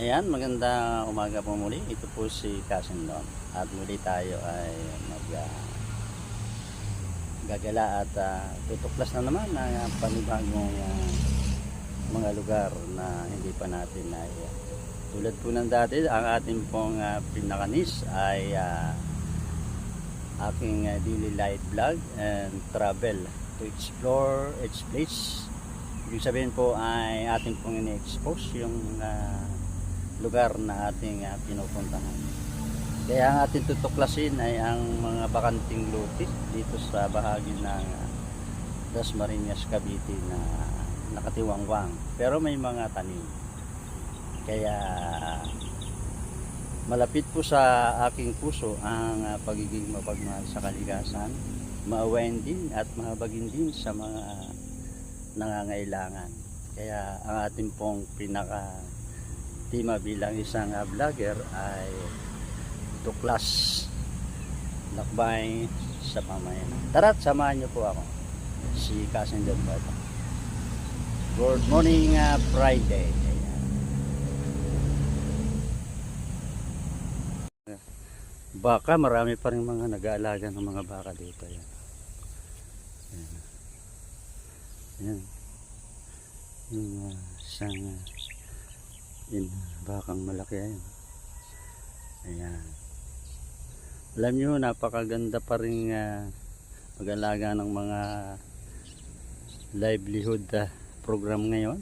Ayan, maganda umaga po muli. Ito po si Kasindon. At muli tayo ay mag ah, gagala at ah, tutuklas na naman ng ah, panibagong ah, mga lugar na hindi pa natin na tulad po ng dati, ang ating pong ah, pinakanis ay ah, aking ah, daily life vlog and travel to explore its place. Ibig sabihin po ay ating pong ini-expose yung ah, lugar na ating uh, pinupuntahan. Kaya ang ating tutuklasin ay ang mga bakanting lupi dito sa bahagi ng uh, Dasmariñas, Cavite na nakatiwangwang. Pero may mga tanim. Kaya malapit po sa aking puso ang uh, pagiging mapagmahal sa kalikasan, maawain din at mahabagin din sa mga nangangailangan. Kaya ang ating pong pinaka Tima bilang isang uh, vlogger ay tuklas lakbay sa pamayanan. Tara't samahan niyo po ako si Cousin John Bata. Good morning uh, Friday. Baka marami pa rin mga nag-aalaga ng mga baka dito. Ayan. Ayan. Ayan. Yung uh, isang uh, yun, bakang malaki ayun. Ayan. Alam nyo, napakaganda pa rin uh, mag-alaga ng mga livelihood ah, program ngayon.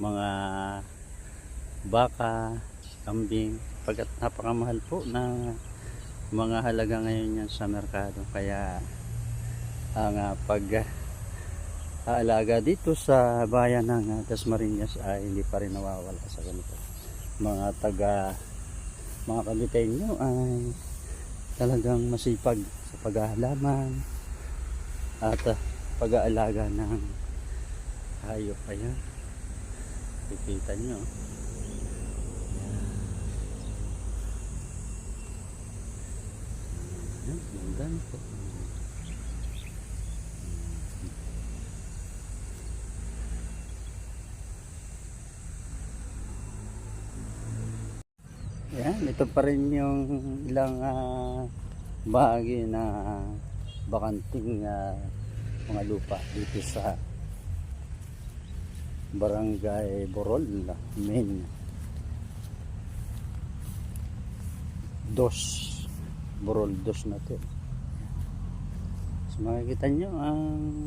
Mga baka, kambing, pagkat napakamahal po ng mga halaga ngayon yan sa merkado. Kaya ang uh, pag ah, aalaga dito sa bayan ng uh, Dasmariñas ay hindi pa rin nawawala sa ganito. Mga taga mga kabitenyo ay talagang masipag sa paghahalaman at uh, pag-aalaga ng hayop. Ayan. Kikita nyo. Ayan. Ayan. Ganda na po. Yan, ito pa rin yung ilang ah, bahagi na bakanting ah, mga lupa dito sa Barangay Borol, Main. Dos. Borol Dos na to. So makikita nyo ang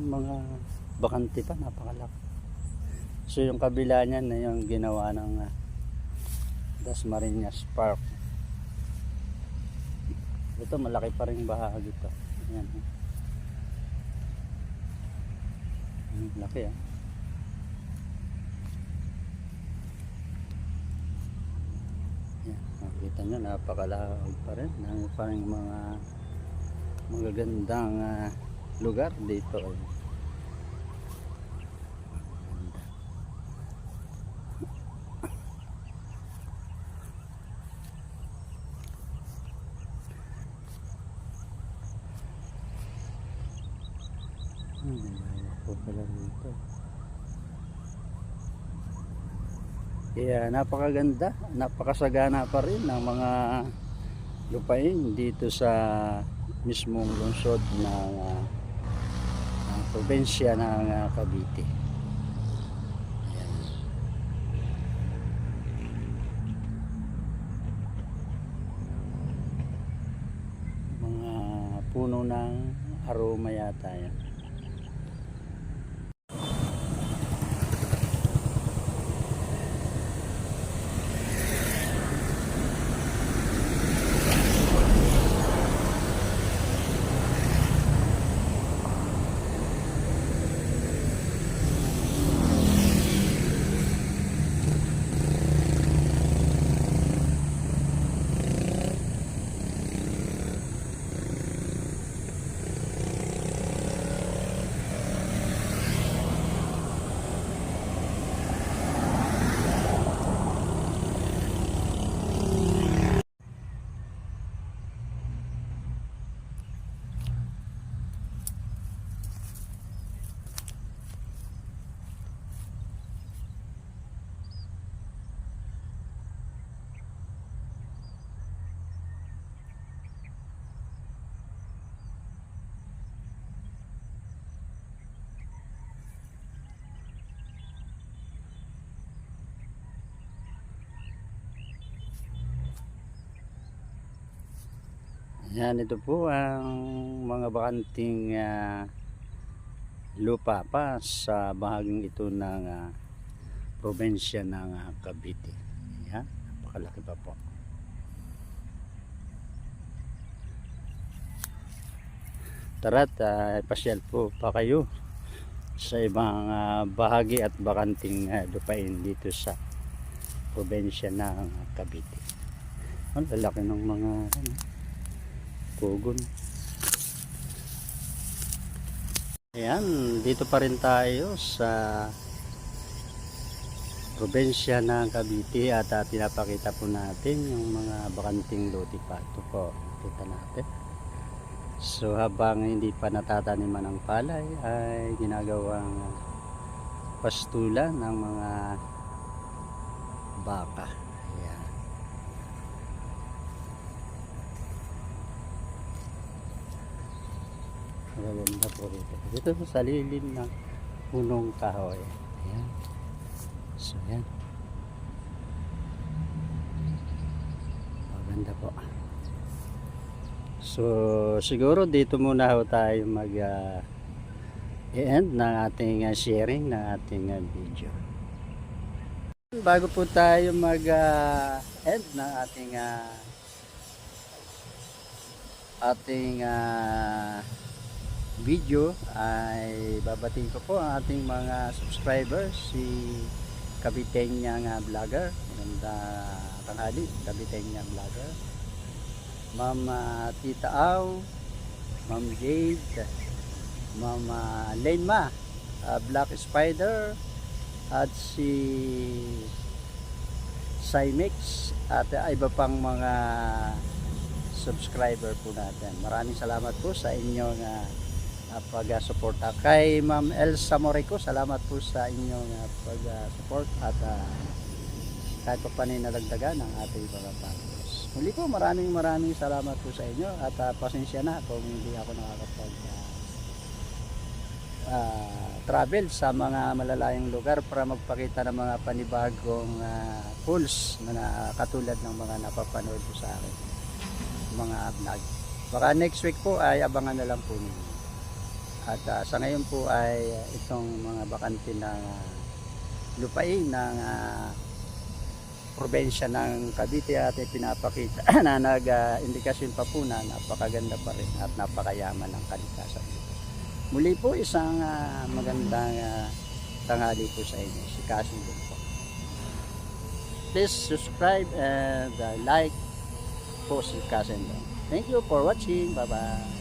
mga bakante pa, napakalaki. So yung kabila niyan na yung ginawa ng ah, Dasmariñas Park. Ito malaki pa rin bahagi to. Ayan. Ang laki ah. Ayan, makikita nyo napakalawag pa rin. Dami pa rin mga magagandang ah, lugar dito. Ayan. Pala rito. Kaya napakaganda, napakasagana pa rin ng mga lupain dito sa mismong lungsod ng uh, ng probinsya ng uh, Cavite. Mga puno ng aroma yata yan. Yan, ito po ang mga bakanting ah, lupa pa sa bahaging ito ng ah, probensya ng ah, Cavite. Yan, napakalaki pa po. Tara't ah, pasyal po pa kayo sa ibang ah, bahagi at bakanting ah, lupain dito sa probensya ng Cavite. Ang lalaki ng mga ano, pugon. Ayan, dito pa rin tayo sa probensya ng Cavite at uh, pinapakita po natin yung mga bakanting luti pa. Ito po, kita natin. So habang hindi pa natataniman ng palay ay ginagawang pastulan ng mga baka. Ayan. Maganda po. Dito po sa lilim ng punong kahoy. Ayan. So, yan. Maganda po. So, siguro dito muna ho tayo mag ah, i-end ng ating ah, sharing ng ating ah, video. Bago po tayo mag ah, end ng ating ah, ating ah, video ay babatiin ko po ang ating mga subscribers si Kabitenya nga vlogger maganda tanghali Kabitenya vlogger Ma'am ah, Tita Au Ma'am Jade Ma'am ah, Lenma ah, Black Spider at si Cymix at iba pang mga subscriber po natin. Maraming salamat po sa inyong uh, pag-suporta. Kay Ma'am Elsa Morico, salamat po sa inyong uh, pag-support at uh, kahit pa paninalagdagan ng ating mga followers. Muli po, maraming maraming salamat po sa inyo at uh, pasensya na kung hindi ako nakakapag uh, uh, travel sa mga malalayang lugar para magpakita ng mga panibagong uh, tools na, na katulad ng mga napapanood po sa akin mga vlog. Baka next week po ay abangan na lang po ninyo. At ah, sa ngayon po ay ah, itong mga bakante ng ah, lupain ng ah, probensya ng Cavite at pinapakita na nag-indikasyon pa po na napakaganda pa rin at napakayaman ng kalikasan dito. Muli po isang ah, magandang ah, tanghali po sa inyo. Si Cassie din po. Please subscribe and ah, like po si Cassie. Thank you for watching. Bye-bye.